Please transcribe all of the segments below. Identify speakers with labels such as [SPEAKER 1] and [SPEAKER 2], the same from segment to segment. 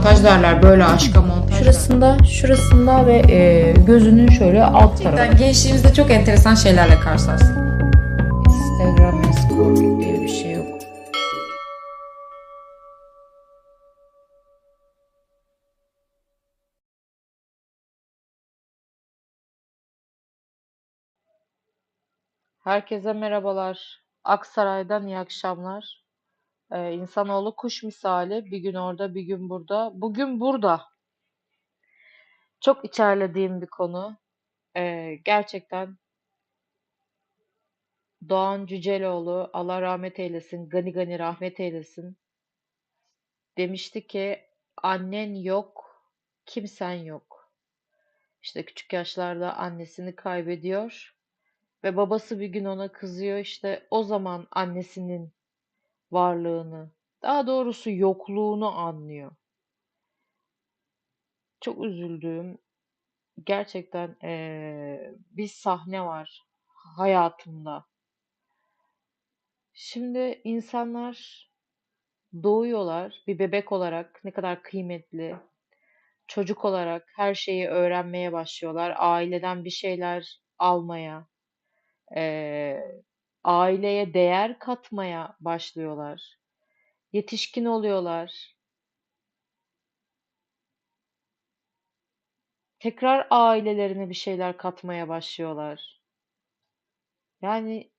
[SPEAKER 1] montaj derler. Böyle aşka montaj.
[SPEAKER 2] Şurasında, şurasında ve e, gözünün şöyle alt tarafı.
[SPEAKER 1] Gerçekten gençliğimizde çok enteresan şeylerle karşılaştık.
[SPEAKER 2] Instagram escort diye bir şey yok. Herkese merhabalar. Aksaray'dan iyi akşamlar. Ee, insanoğlu kuş misali. Bir gün orada, bir gün burada. Bugün burada. Çok içerlediğim bir konu. Ee, gerçekten Doğan Cüceloğlu, Allah rahmet eylesin, gani gani rahmet eylesin. Demişti ki annen yok, kimsen yok. İşte küçük yaşlarda annesini kaybediyor ve babası bir gün ona kızıyor işte o zaman annesinin varlığını, daha doğrusu yokluğunu anlıyor. Çok üzüldüğüm gerçekten eee, bir sahne var hayatımda. Şimdi insanlar doğuyorlar bir bebek olarak ne kadar kıymetli, çocuk olarak her şeyi öğrenmeye başlıyorlar, aileden bir şeyler almaya, eee, aileye değer katmaya başlıyorlar. Yetişkin oluyorlar. Tekrar ailelerine bir şeyler katmaya başlıyorlar. Yani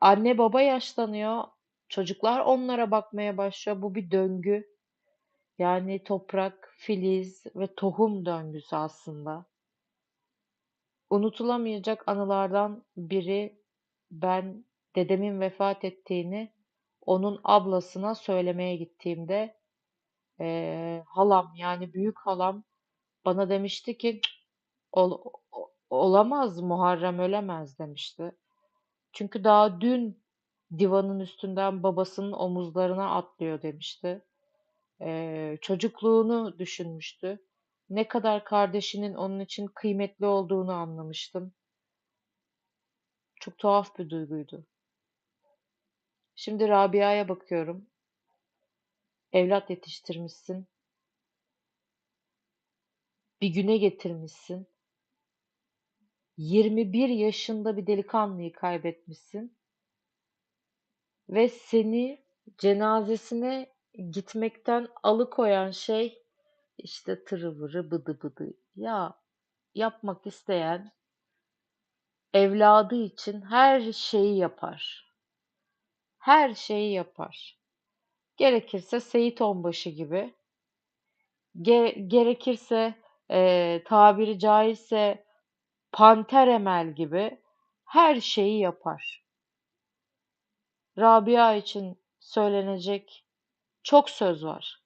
[SPEAKER 2] anne baba yaşlanıyor, çocuklar onlara bakmaya başlıyor. Bu bir döngü. Yani toprak, filiz ve tohum döngüsü aslında. Unutulamayacak anılardan biri ben dedemin vefat ettiğini onun ablasına söylemeye gittiğimde eee, halam yani büyük halam bana demişti ki "Cık, ol- olamaz Muharrem ölemez demişti. Çünkü daha dün divanın üstünden babasının omuzlarına atlıyor demişti. Eee, çocukluğunu düşünmüştü. Ne kadar kardeşinin onun için kıymetli olduğunu anlamıştım. Çok tuhaf bir duyguydu. Şimdi Rabia'ya bakıyorum. Evlat yetiştirmişsin. Bir güne getirmişsin. 21 yaşında bir delikanlıyı kaybetmişsin. Ve seni cenazesine gitmekten alıkoyan şey işte tırıvırı bıdı bıdı. Ya yapmak isteyen evladı için her şeyi yapar. Her şeyi yapar. Gerekirse Seyit Onbaşı gibi, ge- gerekirse eee, tabiri caizse Panter Emel gibi her şeyi yapar. Rabia için söylenecek çok söz var.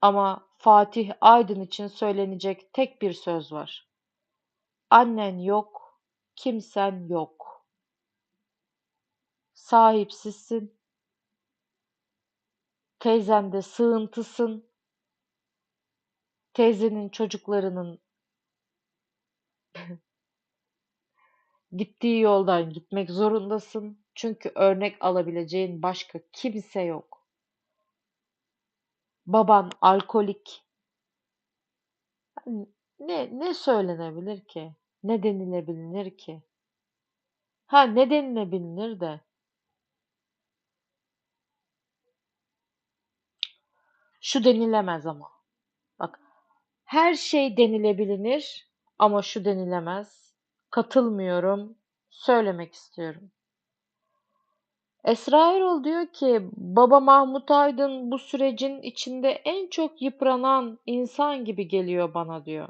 [SPEAKER 2] Ama Fatih Aydın için söylenecek tek bir söz var. Annen yok, kimsen yok. Sahipsizsin, teyzen de sığıntısın. Teyzenin çocuklarının gittiği yoldan gitmek zorundasın. Çünkü örnek alabileceğin başka kimse yok. Baban alkolik. Hani Ne ne söylenebilir ki? Ne denilebilir ki? Ha ne denilebilir de şu denilemez ama. Bak her şey denilebilir ama şu denilemez. Katılmıyorum. Söylemek istiyorum. Esra Erol diyor ki baba Mahmut Aydın bu sürecin içinde en çok yıpranan insan gibi geliyor bana diyor.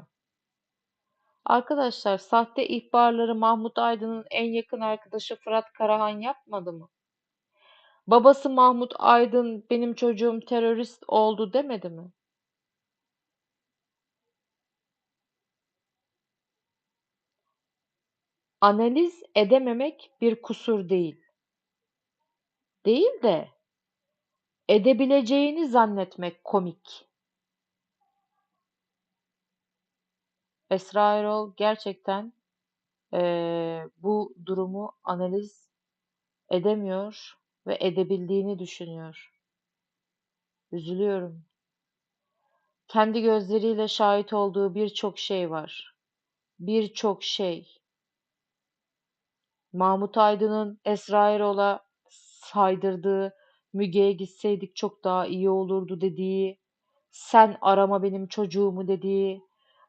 [SPEAKER 2] Arkadaşlar sahte ihbarları Mahmut Aydın'ın en yakın arkadaşı Fırat Karahan yapmadı mı? Babası Mahmut Aydın benim çocuğum terörist oldu demedi mi? Analiz edememek bir kusur değil. Değil de edebileceğini zannetmek komik. Esra Erol gerçekten eee, bu durumu analiz edemiyor ve edebildiğini düşünüyor. Üzülüyorum. kendi gözleriyle şahit olduğu birçok şey var. Birçok şey. Mahmut Aydın'ın Esra Erol'a saydırdığı, Müge'ye gitseydik çok daha iyi olurdu dediği, sen arama benim çocuğumu dediği,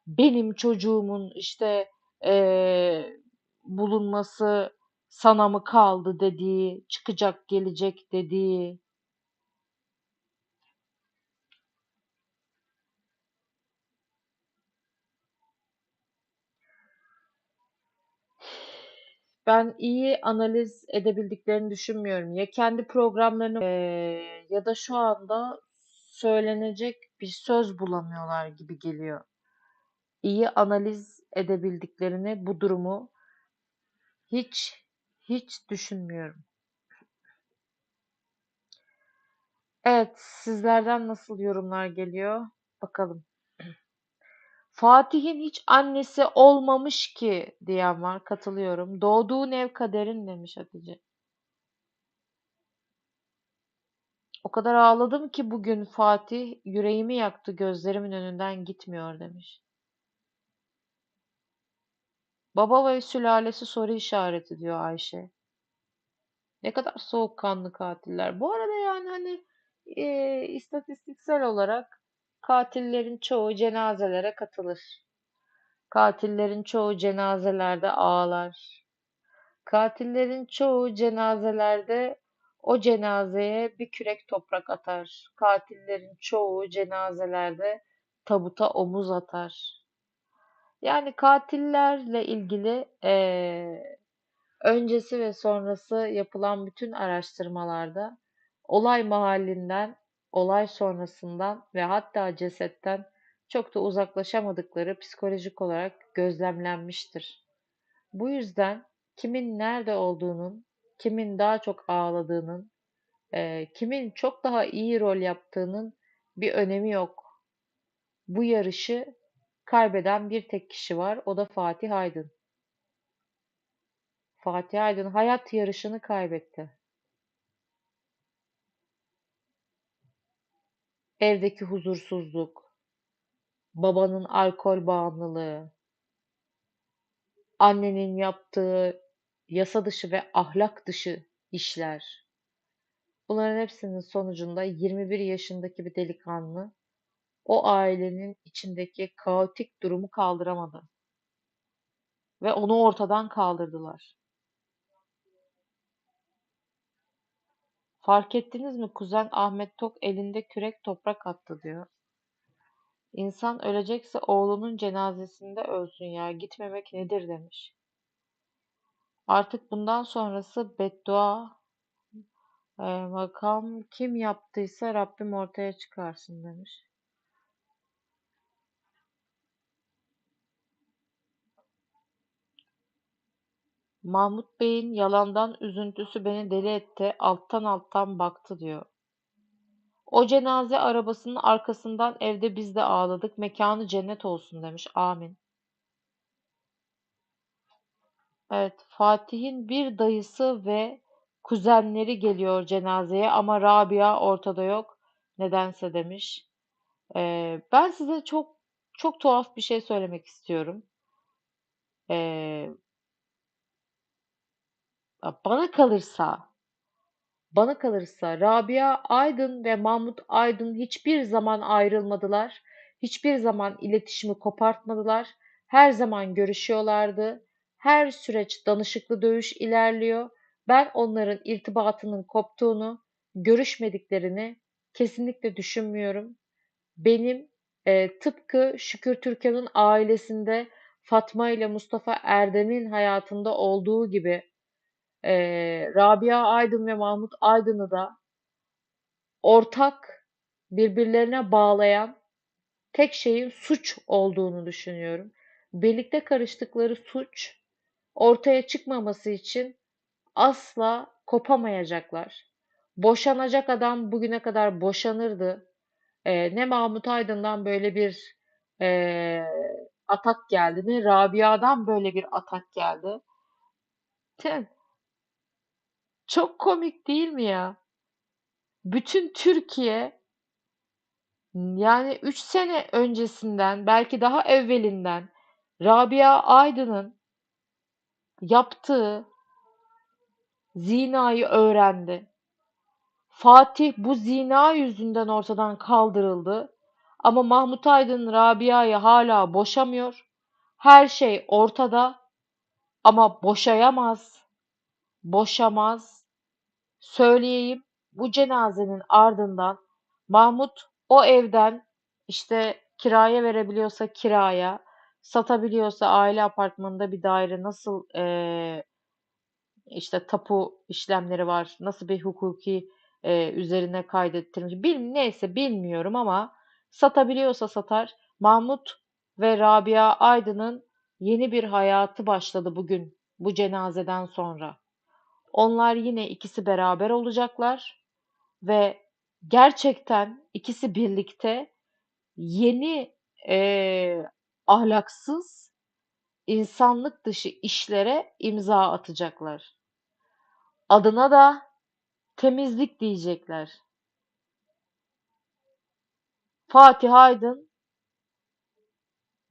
[SPEAKER 2] benim çocuğumun işte eee, bulunması sana mı kaldı dediği, çıkacak gelecek dediği, ben iyi analiz edebildiklerini düşünmüyorum. Ya kendi programlarını eee, ya da şu anda söylenecek bir söz bulamıyorlar gibi geliyor. İyi analiz edebildiklerini, bu durumu hiç hiç düşünmüyorum. Evet, sizlerden nasıl yorumlar geliyor? Bakalım. Fatih'in hiç annesi olmamış ki diyen var. Katılıyorum. Doğduğun ev kaderin demiş Hatice. O kadar ağladım ki bugün Fatih yüreğimi yaktı gözlerimin önünden gitmiyor demiş. Baba ve sülalesi soru işareti diyor Ayşe. Ne kadar soğukkanlı katiller. Bu arada yani hani e, istatistiksel olarak katillerin çoğu cenazelere katılır. Katillerin çoğu cenazelerde ağlar. Katillerin çoğu cenazelerde o cenazeye bir kürek toprak atar. Katillerin çoğu cenazelerde tabuta omuz atar. Yani katillerle ilgili eee, öncesi ve sonrası yapılan bütün araştırmalarda olay mahallinden, olay sonrasından ve hatta cesetten çok da uzaklaşamadıkları psikolojik olarak gözlemlenmiştir. Bu yüzden kimin nerede olduğunun, kimin daha çok ağladığının, eee, kimin çok daha iyi rol yaptığının bir önemi yok. Bu yarışı kaybeden bir tek kişi var, o da Fatih Aydın. Fatih Aydın hayat yarışını kaybetti. Evdeki huzursuzluk, babanın alkol bağımlılığı, annenin yaptığı yasa dışı ve ahlak dışı işler. Bunların hepsinin sonucunda 21 yaşındaki bir delikanlı o ailenin içindeki kaotik durumu kaldıramadı ve onu ortadan kaldırdılar. Fark ettiniz mi kuzen Ahmet Tok elinde kürek toprak attı diyor. İnsan ölecekse oğlunun cenazesinde ölsün ya gitmemek nedir demiş. Artık bundan sonrası beddua e, makam kim yaptıysa Rabbim ortaya çıkarsın demiş. Mahmut Bey'in yalandan üzüntüsü beni deli etti, alttan alttan baktı diyor. O cenaze arabasının arkasından evde biz de ağladık, mekanı cennet olsun demiş. Amin. Evet, Fatih'in bir dayısı ve kuzenleri geliyor cenazeye ama Rabia ortada yok. Nedense demiş. Ee, ben size çok çok tuhaf bir şey söylemek istiyorum. Ee, bana kalırsa Bana kalırsa Rabia Aydın ve Mahmut Aydın hiçbir zaman ayrılmadılar. Hiçbir zaman iletişimi kopartmadılar. Her zaman görüşüyorlardı. Her süreç danışıklı dövüş ilerliyor. Ben onların irtibatının koptuğunu, görüşmediklerini kesinlikle düşünmüyorum. Benim e, tıpkı Şükür Türkan'ın ailesinde Fatma ile Mustafa Erdem'in hayatında olduğu gibi Eee, Rabia Aydın ve Mahmut Aydın'ı da ortak birbirlerine bağlayan tek şeyin suç olduğunu düşünüyorum. Birlikte karıştıkları suç ortaya çıkmaması için asla kopamayacaklar. Boşanacak adam bugüne kadar boşanırdı. Eee, ne Mahmut Aydın'dan böyle bir eee, atak geldi, ne Rabia'dan böyle bir atak geldi. Çok komik değil mi ya? Bütün Türkiye Yani 3 sene öncesinden, belki daha evvelinden Rabia Aydın'ın yaptığı zinayı öğrendi. Fatih bu zina yüzünden ortadan kaldırıldı. Ama Mahmut Aydın Rabia'yı hala boşamıyor. Her şey ortada ama boşayamaz. Boşamaz. Söyleyeyim bu cenazenin ardından Mahmut o evden işte kiraya verebiliyorsa kiraya, satabiliyorsa aile apartmanında bir daire nasıl eee, işte tapu işlemleri var, nasıl bir hukuki eee, üzerine kaydettirmiş, bil, neyse bilmiyorum ama satabiliyorsa satar. Mahmut ve Rabia Aydın'ın yeni bir hayatı başladı bugün bu cenazeden sonra. Onlar yine ikisi beraber olacaklar ve gerçekten ikisi birlikte yeni eee, ahlaksız, insanlık dışı işlere imza atacaklar. Adına da temizlik diyecekler. Fatih Aydın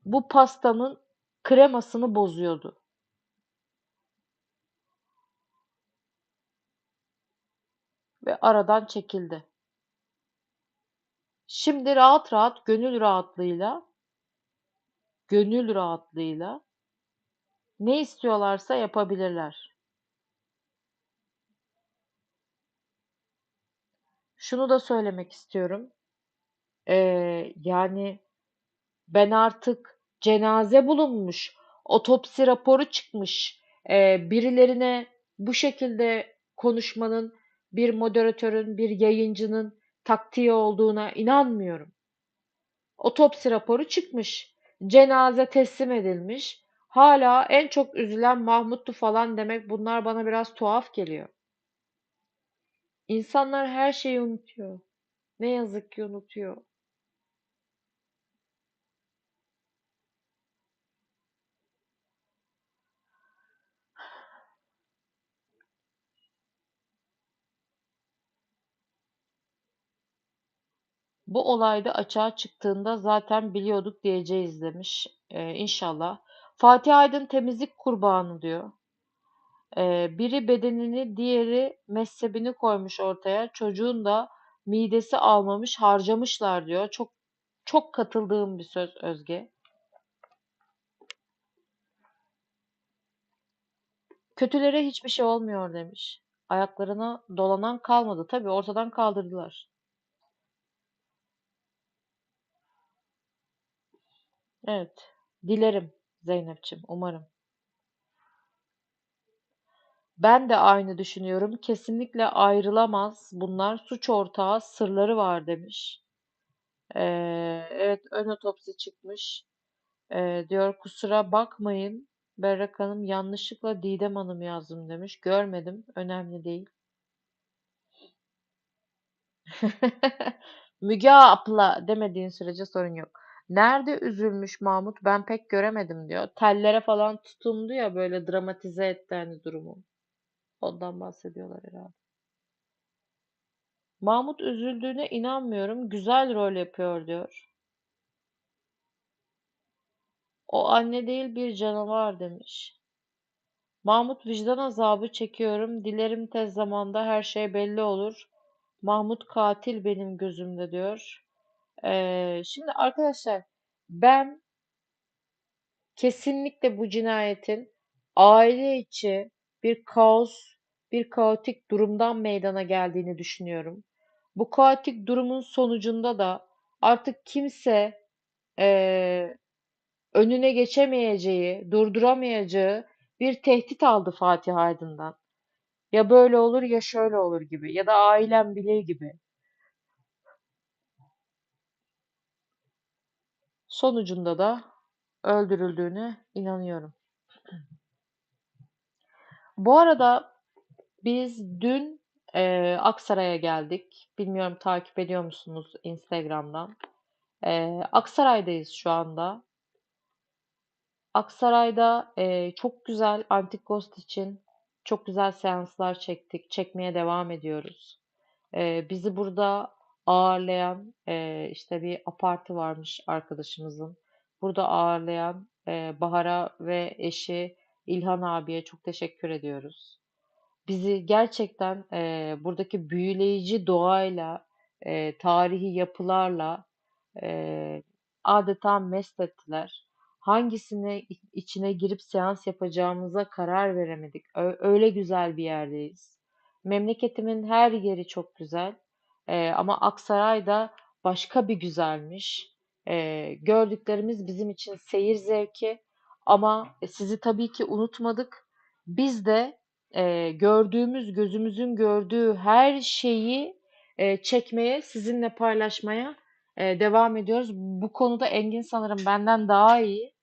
[SPEAKER 2] bu pastanın kremasını bozuyordu. Ve aradan çekildi. Şimdi rahat rahat, gönül rahatlığıyla, gönül rahatlığıyla ne istiyorlarsa yapabilirler. Şunu da söylemek istiyorum. Ee, yani ben artık cenaze bulunmuş, otopsi raporu çıkmış, ee, birilerine bu şekilde konuşmanın bir moderatörün, bir yayıncının taktiği olduğuna inanmıyorum. Otopsi raporu çıkmış, cenaze teslim edilmiş. Hala en çok üzülen Mahmut'tu falan demek bunlar bana biraz tuhaf geliyor. İnsanlar her şeyi unutuyor. Ne yazık ki unutuyor. Bu olayda açığa çıktığında zaten biliyorduk diyeceğiz demiş. Ee, inşallah. Fatih Aydın temizlik kurbanı diyor. Ee, biri bedenini, diğeri mezhebini koymuş ortaya. Çocuğun da midesi almamış, harcamışlar diyor. Çok çok katıldığım bir söz Özge. Kötülere hiçbir şey olmuyor demiş. Ayaklarına dolanan kalmadı. Tabii ortadan kaldırdılar. Evet. Dilerim Zeynep'ciğim, umarım. Ben de aynı düşünüyorum. Kesinlikle ayrılamaz. Bunlar suç ortağı, sırları var demiş. Ee, evet, ön otopsi çıkmış. Ee, diyor kusura bakmayın. Berrak Hanım yanlışlıkla Didem Hanım yazdım demiş. Görmedim. Önemli değil. Müge abla demediğin sürece sorun yok. Nerede üzülmüş Mahmut? Ben pek göremedim diyor. Tellere falan tutundu ya böyle dramatize etti hani durumu. Ondan bahsediyorlar herhalde. Mahmut üzüldüğüne inanmıyorum. Güzel rol yapıyor diyor. O anne değil bir canavar demiş. Mahmut vicdan azabı çekiyorum. Dilerim tez zamanda her şey belli olur. Mahmut katil benim gözümde diyor. Ee, şimdi arkadaşlar ben kesinlikle bu cinayetin aile içi bir kaos, bir kaotik durumdan meydana geldiğini düşünüyorum. Bu kaotik durumun sonucunda da artık kimse eee, önüne geçemeyeceği, durduramayacağı bir tehdit aldı Fatih Aydın'dan. Ya böyle olur ya şöyle olur gibi ya da ailem bilir gibi. Sonucunda da öldürüldüğüne inanıyorum. Bu arada biz dün eee, Aksaray'a geldik. Bilmiyorum takip ediyor musunuz Instagram'dan? Eee, Aksaray'dayız şu anda. Aksaray'da eee, çok güzel Antik Ghost için çok güzel seanslar çektik. Çekmeye devam ediyoruz. Eee, bizi burada ağırlayan e, işte bir apartı varmış arkadaşımızın. Burada ağırlayan e, Bahar'a ve eşi İlhan abiye çok teşekkür ediyoruz. Bizi gerçekten e, buradaki büyüleyici doğayla, e, tarihi yapılarla e, adeta mest ettiler. Hangisine içine girip seans yapacağımıza karar veremedik. Öyle güzel bir yerdeyiz. Memleketimin her yeri çok güzel. E, ama Aksaray da başka bir güzelmiş. E, gördüklerimiz bizim için seyir zevki. Ama sizi tabii ki unutmadık. Biz de e, gördüğümüz, gözümüzün gördüğü her şeyi e, çekmeye, sizinle paylaşmaya e, devam ediyoruz. Bu konuda Engin sanırım benden daha iyi.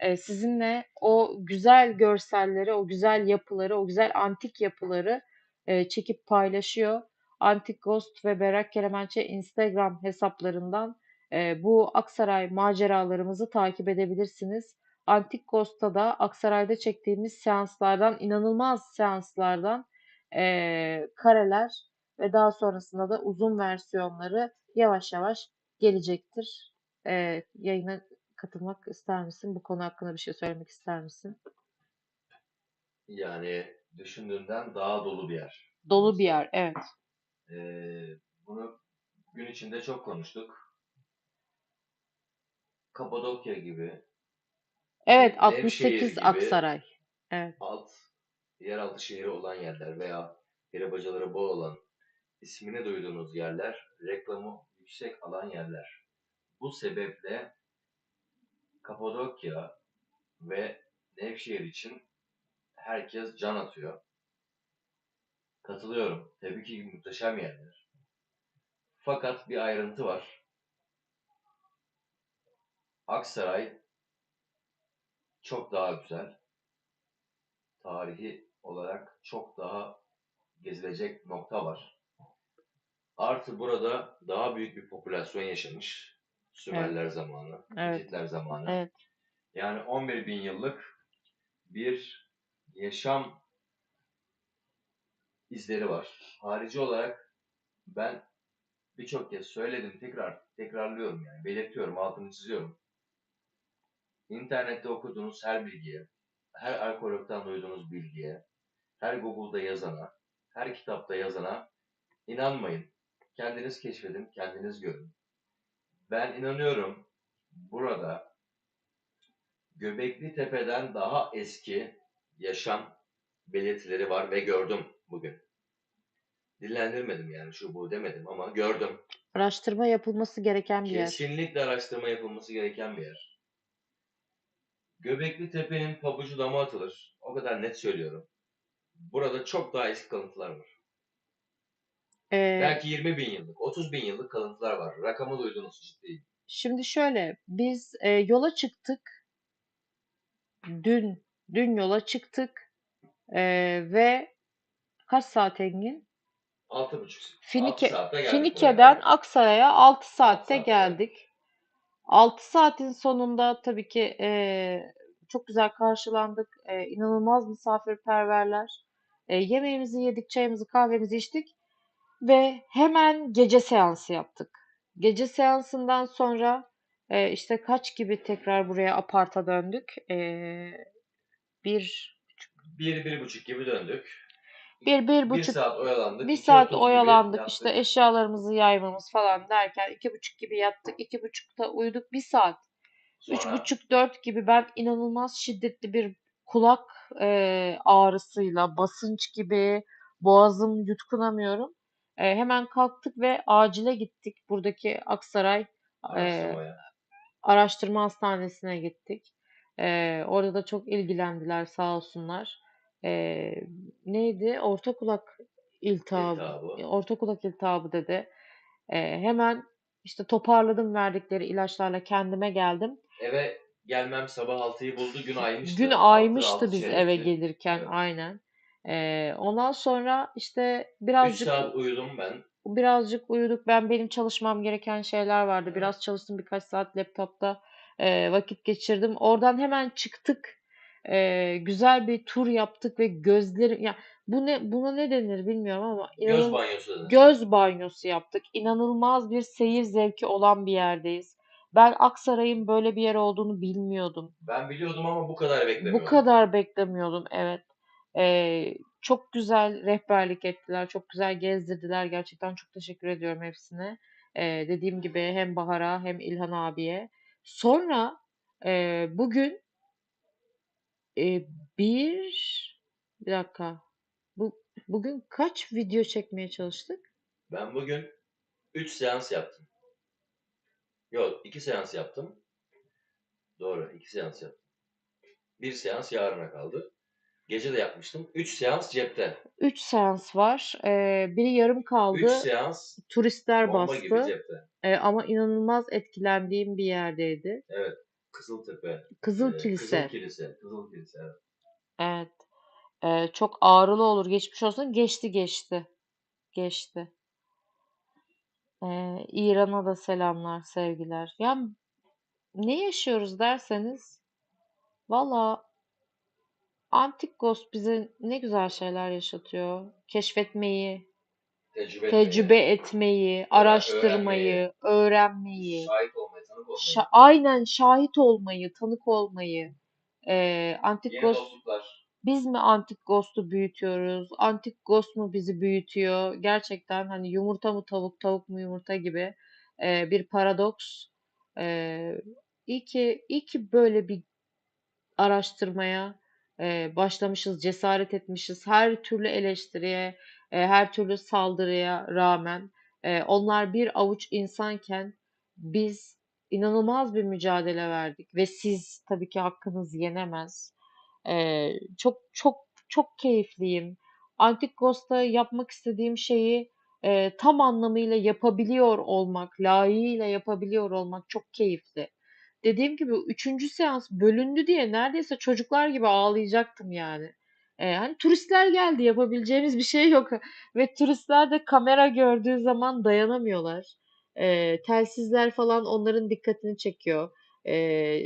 [SPEAKER 2] E, sizinle o güzel görselleri, o güzel yapıları, o güzel antik yapıları e, çekip paylaşıyor. Antik Ghost ve Berrak Keremençe Instagram hesaplarından e, bu Aksaray maceralarımızı takip edebilirsiniz. Antik Ghost'ta da Aksaray'da çektiğimiz seanslardan, inanılmaz seanslardan e, kareler ve daha sonrasında da uzun versiyonları yavaş yavaş gelecektir. E, yayına katılmak ister misin? Bu konu hakkında bir şey söylemek ister misin?
[SPEAKER 3] Yani düşündüğünden daha dolu bir yer.
[SPEAKER 2] Dolu bir yer, evet.
[SPEAKER 3] Ee, bunu gün içinde çok konuştuk. Kapadokya gibi
[SPEAKER 2] Evet,
[SPEAKER 3] Nevşehir
[SPEAKER 2] 68
[SPEAKER 3] gibi
[SPEAKER 2] Aksaray. Evet,
[SPEAKER 3] alt, yeraltı şehri olan yerler veya peri bol olan ismini duyduğunuz yerler, reklamı yüksek alan yerler. Bu sebeple Kapadokya ve Nevşehir için herkes can atıyor. Katılıyorum. Tabii ki muhteşem yerler. Fakat bir ayrıntı var. Aksaray çok daha güzel. Tarihi olarak çok daha gezilecek nokta var. Artı burada daha büyük bir popülasyon yaşamış. Sümerler zamanı,
[SPEAKER 2] Evet.
[SPEAKER 3] Hititler zamanı.
[SPEAKER 2] evet.
[SPEAKER 3] Yani 11 bin yıllık bir yaşam izleri var. Harici olarak ben birçok kez söyledim, tekrar tekrarlıyorum yani, belirtiyorum, altını çiziyorum. İnternette okuduğunuz her bilgiye, her arkeologdan duyduğunuz bilgiye, her Google'da yazana, her kitapta yazana inanmayın. Kendiniz keşfedin, kendiniz görün. Ben inanıyorum burada Göbekli Tepe'den daha eski yaşam belirtileri var ve gördüm bugün. Dillendirmedim yani şu bu demedim ama gördüm.
[SPEAKER 2] Araştırma yapılması gereken bir yer.
[SPEAKER 3] Kesinlikle araştırma yapılması gereken bir yer. Göbekli Tepe'nin pabucu dama atılır. O kadar net söylüyorum. Burada çok daha eski kalıntılar var.
[SPEAKER 2] Ee,
[SPEAKER 3] Belki 20 bin yıllık, 30 bin yıllık kalıntılar var. Rakamı duydunuz ciddi.
[SPEAKER 2] şimdi şöyle, biz e, yola çıktık. Dün, dün yola çıktık. E, ve kaç saat Engin?
[SPEAKER 3] 6,5
[SPEAKER 2] Finike,
[SPEAKER 3] 6 saatte geldik
[SPEAKER 2] Finike'den. Aksaray'a 6 saatte
[SPEAKER 3] saatte
[SPEAKER 2] geldik. 6 saatin sonunda tabii ki eee, çok güzel karşılandık. Eee, inanılmaz misafirperverler. Eee, yemeğimizi yedik, çayımızı, kahvemizi içtik ve hemen gece seansı yaptık. Gece seansından sonra eee, işte kaç gibi tekrar buraya aparta döndük. Eee, bir,
[SPEAKER 3] Bir, bir buçuk gibi döndük.
[SPEAKER 2] Bir, bir
[SPEAKER 3] Bir
[SPEAKER 2] buçuk
[SPEAKER 3] saat oyalandık.
[SPEAKER 2] Bir saat oyalandık
[SPEAKER 3] yattık.
[SPEAKER 2] işte eşyalarımızı yaymamız falan derken iki buçuk gibi yattık. iki buçukta uyuduk bir saat. Üç
[SPEAKER 3] Sonra
[SPEAKER 2] buçuk dört gibi ben inanılmaz şiddetli bir kulak e, ağrısıyla basınç gibi boğazım yutkunamıyorum. E, hemen kalktık ve acile gittik. Buradaki Aksaray e,
[SPEAKER 3] araştırmaya.
[SPEAKER 2] araştırma hastanesine gittik. Ee, orada da çok ilgilendiler sağ olsunlar. Ee, neydi? Orta kulak iltihabı.
[SPEAKER 3] İltihabı.
[SPEAKER 2] Orta kulak iltihabı dedi. Ee, hemen işte toparladım verdikleri ilaçlarla kendime geldim.
[SPEAKER 3] Eve gelmem sabah 6'yı buldu. Gün aymıştı.
[SPEAKER 2] Gün
[SPEAKER 3] Altı,
[SPEAKER 2] aymıştı
[SPEAKER 3] altı
[SPEAKER 2] biz
[SPEAKER 3] çeyrekti.
[SPEAKER 2] eve gelirken
[SPEAKER 3] Evet.
[SPEAKER 2] aynen. Ee, ondan sonra işte
[SPEAKER 3] 3
[SPEAKER 2] birazcık
[SPEAKER 3] saat uyudum ben.
[SPEAKER 2] birazcık uyuduk. Ben benim çalışmam gereken şeyler vardı.
[SPEAKER 3] Evet.
[SPEAKER 2] Biraz çalıştım birkaç saat laptopta e, vakit geçirdim. Oradan hemen çıktık. Ee, güzel bir tur yaptık ve gözlerim ya bu ne buna ne denir bilmiyorum ama
[SPEAKER 3] Göz
[SPEAKER 2] inanın
[SPEAKER 3] banyosu denir.
[SPEAKER 2] göz banyosu yaptık. İnanılmaz bir seyir zevki olan bir yerdeyiz. Ben Aksaray'ın böyle bir yer olduğunu bilmiyordum.
[SPEAKER 3] Ben biliyordum ama bu kadar
[SPEAKER 2] Bu
[SPEAKER 3] beklemiyordum.
[SPEAKER 2] kadar beklemiyordum, evet. Ee, çok güzel rehberlik ettiler, çok güzel gezdirdiler. Gerçekten çok teşekkür ediyorum hepsine. Ee, dediğim gibi hem Bahar'a hem İlhan abiye. Sonra e, bugün e, bir bir dakika. Bu bugün kaç video çekmeye çalıştık?
[SPEAKER 3] Ben bugün 3 seans yaptım. Yok 2 seans yaptım. Doğru 2 seans yaptım. Bir seans yarına kaldı. Gece de yapmıştım. 3 seans cepte.
[SPEAKER 2] 3 seans var. Ee, biri yarım
[SPEAKER 3] 3
[SPEAKER 2] kaldı.
[SPEAKER 3] seans
[SPEAKER 2] Turistler
[SPEAKER 3] bomba gibi
[SPEAKER 2] bastı.
[SPEAKER 3] cepte.
[SPEAKER 2] Ee, ama inanılmaz etkilendiğim bir yerdeydi.
[SPEAKER 3] Evet. Kızıltepe.
[SPEAKER 2] Kızıl
[SPEAKER 3] Ee,
[SPEAKER 2] Kilise.
[SPEAKER 3] Kızıl Kilise. Kızıl Kilise evet.
[SPEAKER 2] Evet. Ee, çok ağrılı olur. Geçmiş olsun. Geçti geçti. Geçti. Ee, İran'a da selamlar, sevgiler. Ya ne yaşıyoruz derseniz valla Antik Ghost bize ne güzel şeyler yaşatıyor. Keşfetmeyi,
[SPEAKER 3] Tecrübe etmeyi,
[SPEAKER 2] tecrübe etmeyi, araştırmayı, öğrenmeyi,
[SPEAKER 3] şahit tanık olmayı,
[SPEAKER 2] şa- aynen şahit olmayı, tanık olmayı. Ee, Antik
[SPEAKER 3] yeni
[SPEAKER 2] Ghost
[SPEAKER 3] dostluklar.
[SPEAKER 2] Biz mi Antik Ghost'u büyütüyoruz? Antik Ghost mu bizi büyütüyor? Gerçekten hani yumurta mı tavuk, tavuk mu yumurta gibi e, bir paradoks. E, iyi ki, iyi ki böyle bir araştırmaya e, başlamışız, cesaret etmişiz. Her türlü eleştiriye, e, her türlü saldırıya rağmen e, onlar bir avuç insanken biz inanılmaz bir mücadele verdik ve siz tabii ki hakkınız yenemez. E, çok çok çok keyifliyim. Antik Ghost'ta yapmak istediğim şeyi e, tam anlamıyla yapabiliyor olmak, layığıyla yapabiliyor olmak çok keyifli. Dediğim gibi üçüncü seans bölündü diye neredeyse çocuklar gibi ağlayacaktım yani. Ee, hani turistler geldi yapabileceğimiz bir şey yok ve turistler de kamera gördüğü zaman dayanamıyorlar. Ee, telsizler falan onların dikkatini çekiyor. Ee,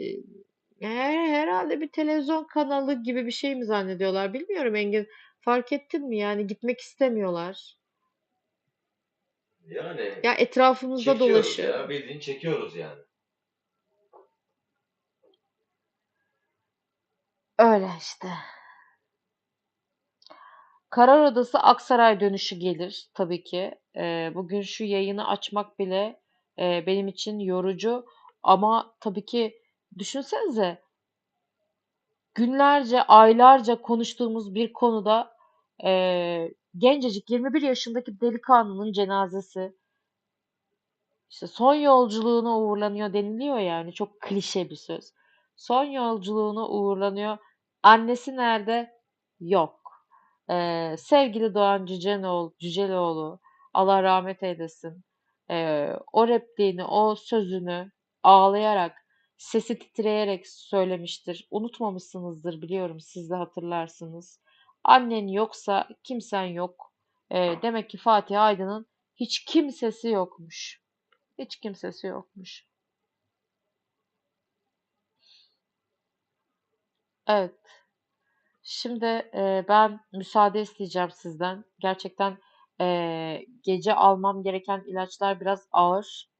[SPEAKER 2] her- herhalde bir televizyon kanalı gibi bir şey mi zannediyorlar bilmiyorum Engin. Fark ettin mi yani gitmek istemiyorlar.
[SPEAKER 3] Yani
[SPEAKER 2] Ya etrafımızda
[SPEAKER 3] çekiyoruz
[SPEAKER 2] dolaşıyor.
[SPEAKER 3] ya. Bildiğin çekiyoruz yani.
[SPEAKER 2] Öyle işte. Karar Odası Aksaray dönüşü gelir tabii ki. Ee, bugün şu yayını açmak bile e, benim için yorucu. Ama tabii ki düşünsenize günlerce, aylarca konuştuğumuz bir konuda e, gencecik 21 yaşındaki delikanlının cenazesi işte son yolculuğuna uğurlanıyor deniliyor yani çok klişe bir söz. Son yolculuğuna uğurlanıyor. Annesi nerede? Yok. Ee, sevgili Doğan Cücenoğlu, Cüceloğlu, Allah rahmet eylesin. Ee, o repliğini, o sözünü ağlayarak, sesi titreyerek söylemiştir. Unutmamışsınızdır biliyorum, siz de hatırlarsınız. Annen yoksa kimsen yok. Ee, demek ki Fatih Aydın'ın hiç kimsesi yokmuş. Hiç kimsesi yokmuş. Evet. Şimdi e, ben müsaade isteyeceğim sizden. Gerçekten e, gece almam gereken ilaçlar biraz ağır.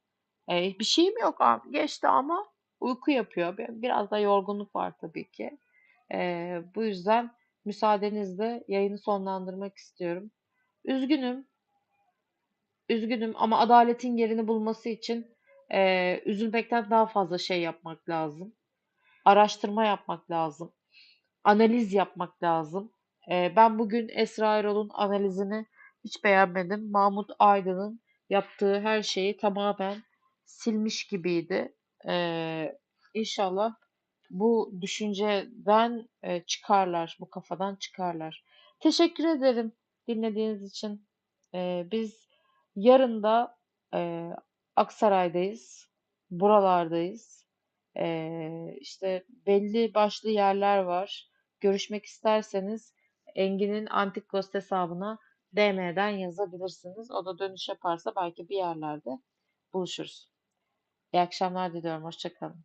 [SPEAKER 2] E, bir şeyim yok abi. Geçti ama uyku yapıyor. Bir- Biraz da yorgunluk var tabii ki. E, bu yüzden müsaadenizle yayını sonlandırmak istiyorum. Üzgünüm. Üzgünüm ama adaletin yerini bulması için e, üzülmekten daha fazla şey yapmak lazım. Araştırma yapmak lazım analiz yapmak lazım. Ee, ben bugün Esra Erol'un analizini hiç beğenmedim. Mahmut Aydın'ın yaptığı her şeyi tamamen silmiş gibiydi. Ee, inşallah bu düşünceden e, çıkarlar, bu kafadan çıkarlar. Teşekkür ederim dinlediğiniz için. Ee, biz yarın da e, Aksaray'dayız, buralardayız. Ee, işte belli başlı yerler var. Görüşmek isterseniz Engin'in Antik Ghost hesabına DM'den yazabilirsiniz. O da dönüş yaparsa belki bir yerlerde buluşuruz. İyi akşamlar diliyorum. Hoşça kalın.